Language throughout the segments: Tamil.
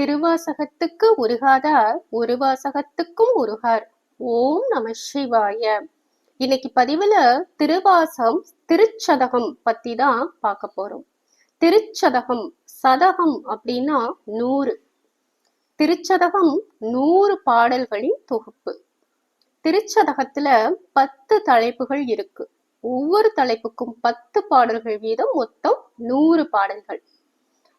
திருவாசகத்துக்கு உருகாதார் உருவாசகத்துக்கும் உருகார். ஓம் நம சிவாய. இன்னைக்கு பதிவுல திருவாசம் திருச்சதகம் பத்தி தான் பார்க்க போறோம். திருச்சதகம் சதகம் அப்படின்னா நூறு. திருச்சதகம் நூறு பாடல்களின் தொகுப்பு. திருச்சதகத்துல பத்து தலைப்புகள் இருக்கு. ஒவ்வொரு தலைப்புக்கும் பத்து பாடல்கள் வீதம் மொத்தம் நூறு பாடல்கள்.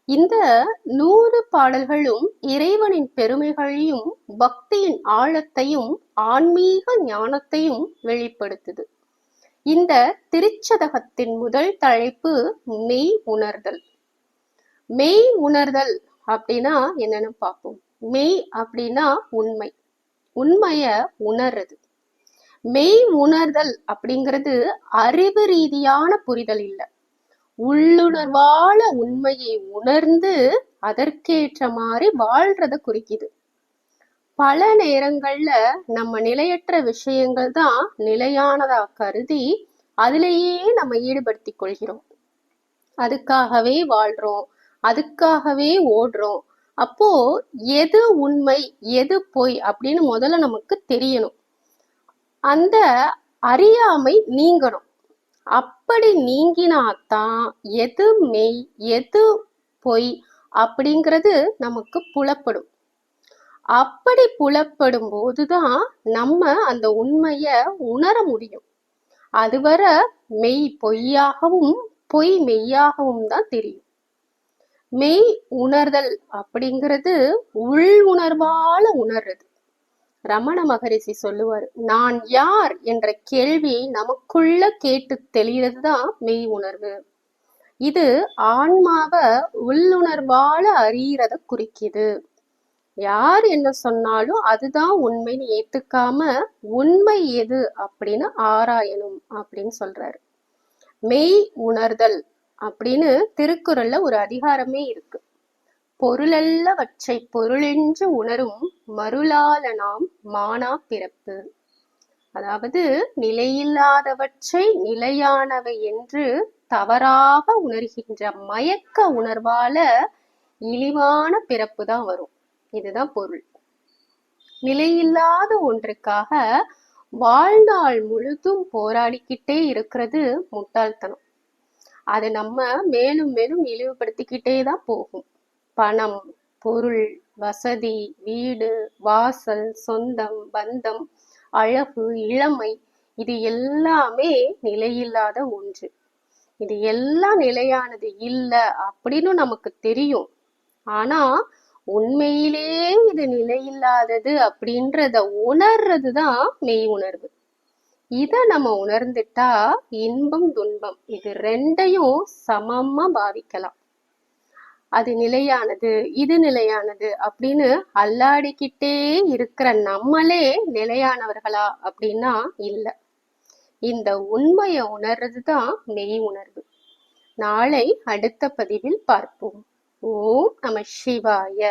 இந்த நூறு பாடல்களும் இறைவனின் பெருமைகளையும் பக்தியின் ஆழத்தையும் ஆன்மீக ஞானத்தையும் வெளிப்படுத்துது. இந்த திருச்சதகத்தின் முதல் தலைப்பு மெய் உணர்தல். மெய் உணர்தல் அப்படின்னா என்னன்னு பார்ப்போம். மெய் அப்படின்னா உண்மை. உண்மைய உணர்றது. மெய் உணர்தல் அப்படிங்கிறது அறிவு ரீதியான புரிதல் இல்லை. உள்ளுணர்வால உண்மையை உணர்ந்து அதற்கேற்ற மாதிரி வாழ்றத குறிக்குது. பல நேரங்கள்ல நம்ம நிலையற்ற விஷயங்கள் தான் நிலையானதா கருதி அதிலேயே நம்ம ஈடுபடுத்தி கொள்கிறோம். அதுக்காகவே வாழ்றோம் அதுக்காகவே ஓடுறோம். அப்போ எது உண்மை எது பொய் அப்படின்னு முதல்ல நமக்கு தெரியணும். அந்த அறியாமை நீங்கணும். அப்படி நீங்கினாதான் எது மெய் எது பொய் அப்படிங்கிறது நமக்கு புலப்படும். அப்படி புலப்படும் போதுதான் நம்ம அந்த உண்மைய உணர முடியும். அதுவரை மெய் பொய்யாகவும் பொய் மெய்யாகவும் தான் தெரியும். மெய் உணர்தல் அப்படிங்கிறது உள் உணர்வால உணர்றது. ரமண மகரிஷி சொல்லுவார் நான் யார்? என்ற கேள்வி நமக்குள்ள கேட்டு தெளிகிறது தான் மெய் உணர்வு. இது ஆன்மாவை உள்ளுணர்வால அறியறத குறிக்குது. யார் என்ன சொன்னாலும் அதுதான் உண்மைன்னு ஏத்துக்காம உண்மை எது? அப்படின்னு ஆராயணும் அப்படின்னு சொல்றாரு. மெய் உணர்தல் அப்படின்னு திருக்குறள்ல ஒரு அதிகாரமே இருக்கு. பொருளல்லவற்றை பொருளென்று உணரும் மருளால நாம் மானா பிறப்பு. அதாவது நிலையில்லாதவற்றை நிலையானவை என்று தவறாக உணர்கின்ற மயக்க உணர்வால இழிவான பிறப்பு தான் வரும். இதுதான் பொருள். நிலையில்லாத ஒன்றுக்காக வாழ்நாள் முழுதும் போராடிக்கிட்டே இருக்கிறது முட்டாள்தனம். அதை நம்ம மேலும் மேலும் இழிவுபடுத்திக்கிட்டே தான் போகும். பணம் பொருள் வசதி வீடு வாசல் சொந்தம் பந்தம் அழகு இளமை இது எல்லாமே நிலையில்லாத ஒன்று. இது எல்லாம் நிலையானது இல்லை அப்படின்னு நமக்கு தெரியும். ஆனா உண்மையிலே இது நிலையில்லாதது அப்படின்றத உணர்றது தான் மெய் உணர்வு. இத நம்ம உணர்ந்துட்டா இன்பம் துன்பம் இது ரெண்டையும் சமமா பாவிக்கலாம். அது நிலையானது இது நிலையானது அப்படின்னு அல்லாடிக்கிட்டே இருக்கிற நம்மளே நிலையானவர்களா அப்படின்னா இல்ல. இந்த உண்மையை உணர்றது தான் மெய் உணர்வு. நாளை அடுத்த பதிவில் பார்ப்போம். ஓம் நம சிவாய.